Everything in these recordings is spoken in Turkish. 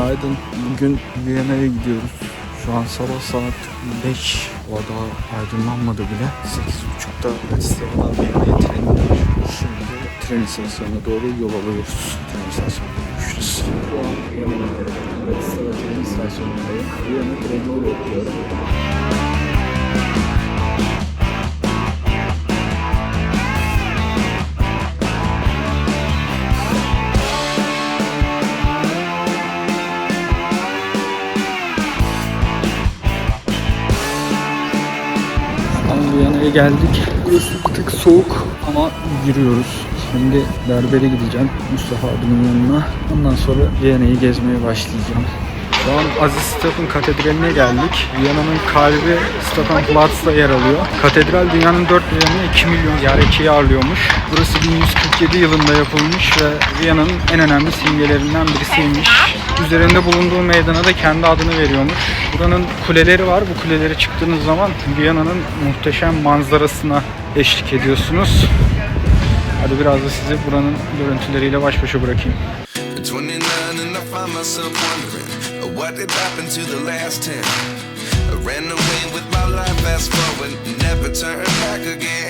Günaydın. Bugün Viyana'ya gidiyoruz. Şu an sabah saat 5. O daha aydınlanmadı bile. 8.30'da Bratislava'dan Viyana'ya trenim var. Şimdi tren istasyonuna doğru yol alıyoruz. Tren istasyonunda görüşürüz. Şu an Viyana'ya Bratislava tren istasyonundayım. Viyana trenini bekliyorum. Tam Viyana'ya geldik. Burası bir tık soğuk ama yürüyoruz. Şimdi berbere gideceğim Mustafa abimin yanına. Ondan sonra Viyana'yı gezmeye başlayacağım. Şu an Aziz Stefan Katedrali'ne geldik. Viyana'nın kalbi Stephanplatz'ta yer alıyor. Katedral dünyanın dört yanına 2 milyon ziyaretçiyi ağırlıyormuş. Burası 1147 yılında yapılmış ve Viyana'nın en önemli simgelerinden birisiymiş. Üzerinde bulunduğu meydana da kendi adını veriyormuş. Buranın kuleleri var. Bu kulelere çıktığınız zaman Viyana'nın muhteşem manzarasına eşlik ediyorsunuz. Hadi biraz da sizi buranın görüntüleriyle baş başa bırakayım. 29 and I find myself wondering uh, what did happen to the last 10. I ran away with my life, fast forward, never turn back again.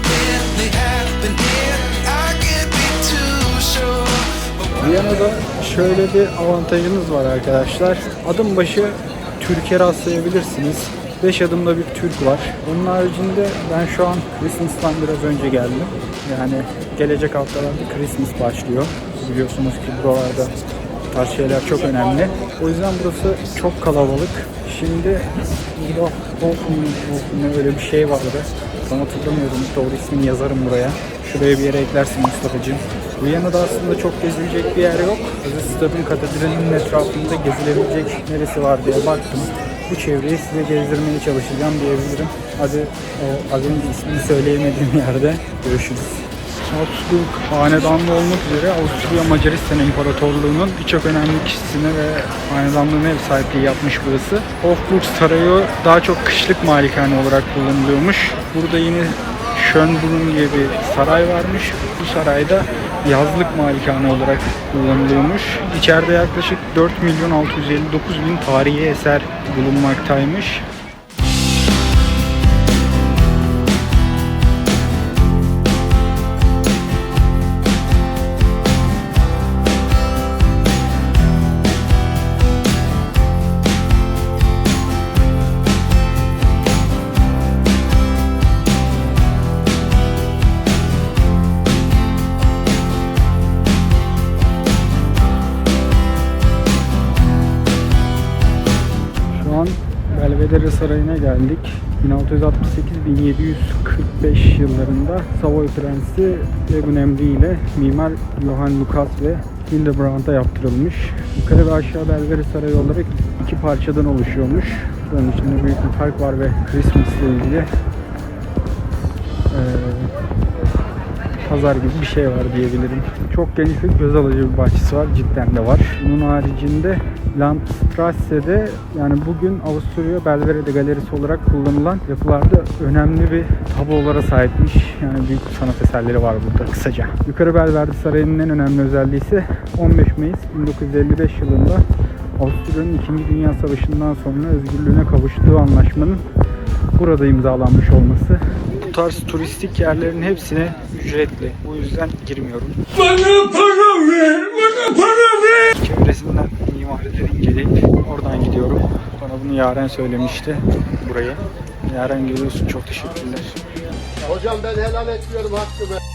Viyana'da şöyle bir avantajınız var arkadaşlar. Adım başı Türkiye rastlayabilirsiniz. 5 adımda bir Türk var. Onun haricinde ben şu an Christmas'tan biraz önce geldim. Yani gelecek haftalarda Christmas başlıyor. Biliyorsunuz ki buralarda bu tarz şeyler çok önemli. O yüzden burası çok kalabalık. Şimdi burada Hoffman öyle bir şey vardı. Tam hatırlamıyorum. Doğru ismini yazarım buraya. Şuraya bir yere eklersin Mustafa'cığım. Viyana'da aslında çok gezilecek bir yer yok. Stad'ın katedralinin etrafında gezilebilecek neresi var diye baktım. Bu çevreyi size gezdirmeye çalışacağım diyebilirim. Hadi o az önce ismini söyleyemediğim yerde görüşürüz. Habsburg hanedanlı olmak üzere Avusturya Macaristan İmparatorluğu'nun birçok önemli kişisine ve hanedanlığına ev sahipliği yapmış burası. Hofburg Sarayı daha çok kışlık malikane olarak kullanılıyormuş. Burada yine Schönbrunn diye bir saray varmış. Bu sarayda yazlık malikane olarak kullanılıyormuş. İçeride yaklaşık 4 milyon 659 bin tarihi eser bulunmaktaymış. Belvedere Sarayı'na geldik. 1668-1745 yıllarında Savoy Prensi Egun emriyle mimar Johann Lucas ve Hildebrand'a yaptırılmış. Yukarı ve aşağı Belvedere Sarayı olarak iki parçadan oluşuyormuş. Bunun içinde büyük bir fark var ve Christmas ile ilgili eee, pazar gibi bir şey var diyebilirim. Çok geniş ve göz alıcı bir bahçesi var. Cidden de var. Bunun haricinde Landstrasse'de yani bugün Avusturya Belvedere Galerisi olarak kullanılan yapılarda önemli bir tablolara sahipmiş. Yani büyük sanat eserleri var burada kısaca. Yukarı Belvedere Sarayı'nın en önemli özelliği ise 15 Mayıs 1955 yılında Avusturya'nın 2. Dünya Savaşı'ndan sonra özgürlüğüne kavuştuğu anlaşmanın burada imzalanmış olması. Bu tarz turistik yerlerin hepsine ücretli. O yüzden girmiyorum. Bana para ver, bana para ver. Çevresinden oradan gidiyorum. Bana bunu Yaren söylemişti burayı. Yaren görüyorsun çok teşekkürler. Hocam ben helal etmiyorum hakkımı.